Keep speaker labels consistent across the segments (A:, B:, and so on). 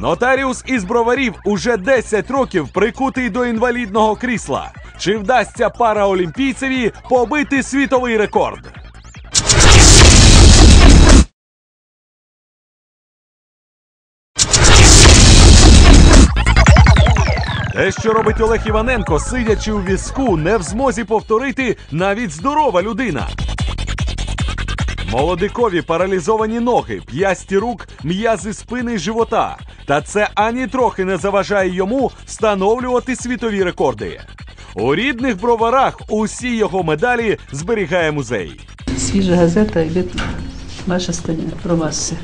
A: Нотаріус із броварів уже 10 років прикутий до інвалідного крісла. Чи вдасться параолімпійцеві побити світовий рекорд? Те, що робить Олег Іваненко, сидячи у візку, не в змозі повторити навіть здорова людина. Молодикові паралізовані ноги, п'ясті рук, м'язи спини й живота. Та це ані трохи не заважає йому встановлювати світові рекорди. У рідних броварах усі його медалі зберігає музей.
B: Свіжа газета від Маша Станя про маси.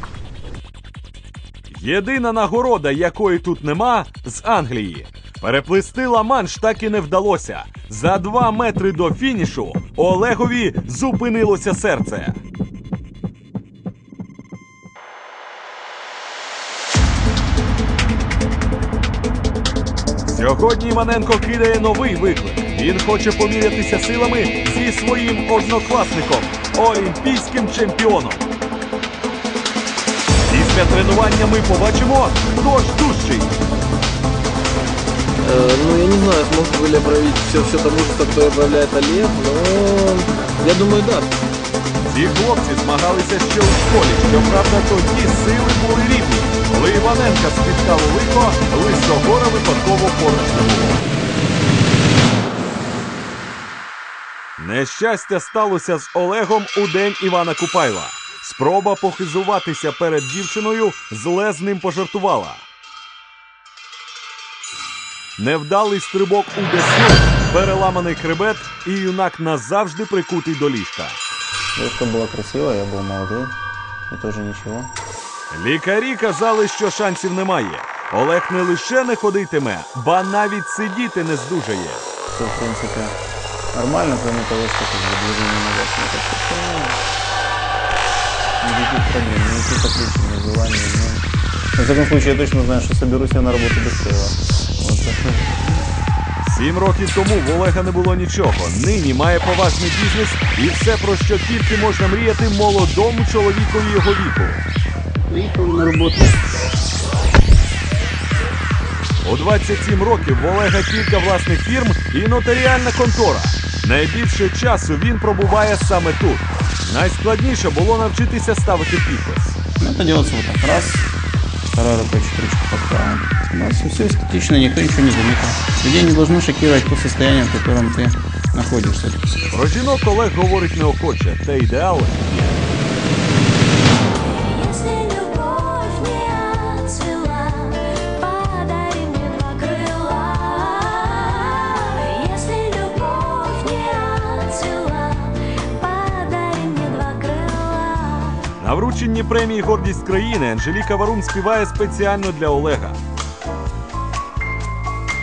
A: Єдина нагорода, якої тут нема, з Англії. Переплисти Ла-Манш так і не вдалося. За два метри до фінішу Олегові зупинилося серце. Сьогодні Іваненко кидає новий виклик. Він хоче помірятися силами зі своїм однокласником, олімпійським чемпіоном. Після тренування ми побачимо, хто ж дужчий.
C: Э, Ну, я не знаю, смог ли проявить все, все то мужество, которое проявляет Олег, но я думаю, да.
A: Ці хлопці змагалися ще у школі. Щоправда, тоді сили були рівні. Коли Іваненка спіткало лихо, лисогора випадково поруч не було. Нещастя сталося з Олегом у день Івана Купайла. Спроба похизуватися перед дівчиною зле з ним пожартувала. Невдалий стрибок у десну, переламаний хребет, і юнак назавжди прикутий до ліжка.
D: Девушка была красивая, я был молодой. И тоже ничего.
A: Лікарі казали, що шансів немає. Олег не лише не ходитиме, ба навіть сидіти не здужає.
D: Все, в принципе, нормально, кроме того, что как бы движение назад не так ну, Никаких проблем, никаких отвлечений, желаний. Ну, во всяком случае, я точно знаю, что соберусь я на быстрее вас. Вот.
A: Сім років тому в Олега не було нічого. Нині має поважний бізнес і все, про що тільки можна мріяти молодому чоловікові його віку.
B: Приїхав на роботу.
A: У 27 років в Олега кілька власних фірм і нотаріальна контора. Найбільше часу він пробуває саме тут. Найскладніше було навчитися ставити підпис.
D: Ну, это делается вот так. Раз, вторая рука, чуть ручку под правым. Раз, и все эстетично, никто ничего не заметил. Людей не должно шокировать то состояние, в котором ты находишься.
A: Про жінок Олег говорить неохоче, та ідеал є. Врученні премії Гордість країни Анжеліка Варум співає спеціально для Олега.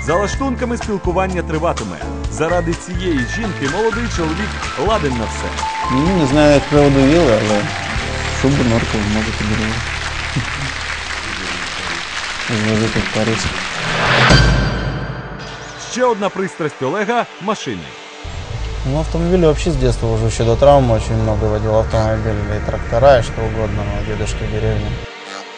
A: За лаштунками спілкування триватиме. Заради цієї жінки молодий чоловік ладен на все.
D: Ну, не знаю, як приводу віли, але шубу, норку може підберу. Зложити в Париж.
A: Ще одна пристрасть Олега машини.
D: Ну, автомобили вообще с детства уже еще до травмы очень много водил автомобилей, и трактора, и что угодно у дедушки в деревне.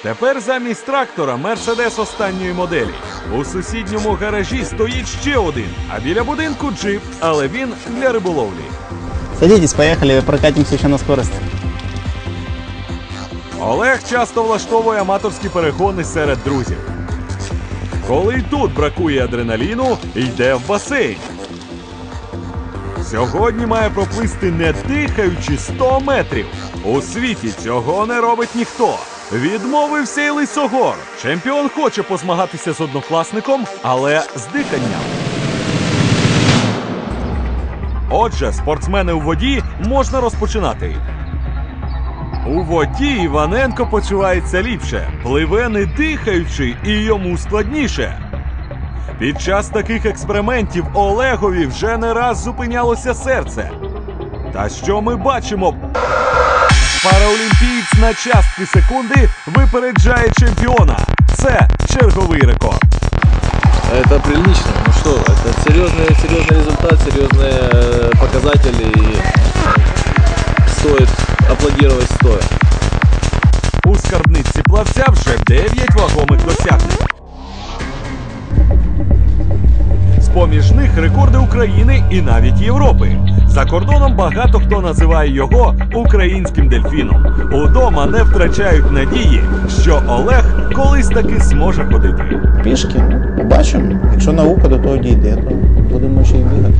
A: Тепер замість трактора Мерседес останньої моделі. У сусідньому гаражі стоїть ще один, а біля будинку джип, але він для риболовлі.
D: Садитесь, поехали, прокатимся еще на скорости.
A: Олег часто влаштовує аматорські перегони серед друзів. Коли й тут бракує адреналіну, йде в басейн. Сьогодні має проплисти не дихаючи 100 метрів. У світі цього не робить ніхто. Відмовився й лисогор. Чемпіон хоче позмагатися з однокласником, але з диханням. Отже, спортсмени у воді можна розпочинати. У воді Іваненко почувається ліпше, пливе не дихаючи, і йому складніше. Під час таких експериментів Олегові вже не раз зупинялося серце. Та що ми бачимо? Параолімпієць на частки секунди випереджає чемпіона. Це черговий рекорд.
C: Это прилично. Ну что, это серьезный, серьезный результат, серьезные э, показатели. И стоит аплодировать стоя.
A: У скарбниці плавця вже 9 вагомих досягнень. Поміж них рекорди України і навіть Європи. За кордоном багато хто називає його українським дельфіном. Удома не втрачають надії, що Олег колись таки зможе ходити.
D: Пішки, ну, побачимо. Якщо наука до того дійде, то будемо ще й бігати.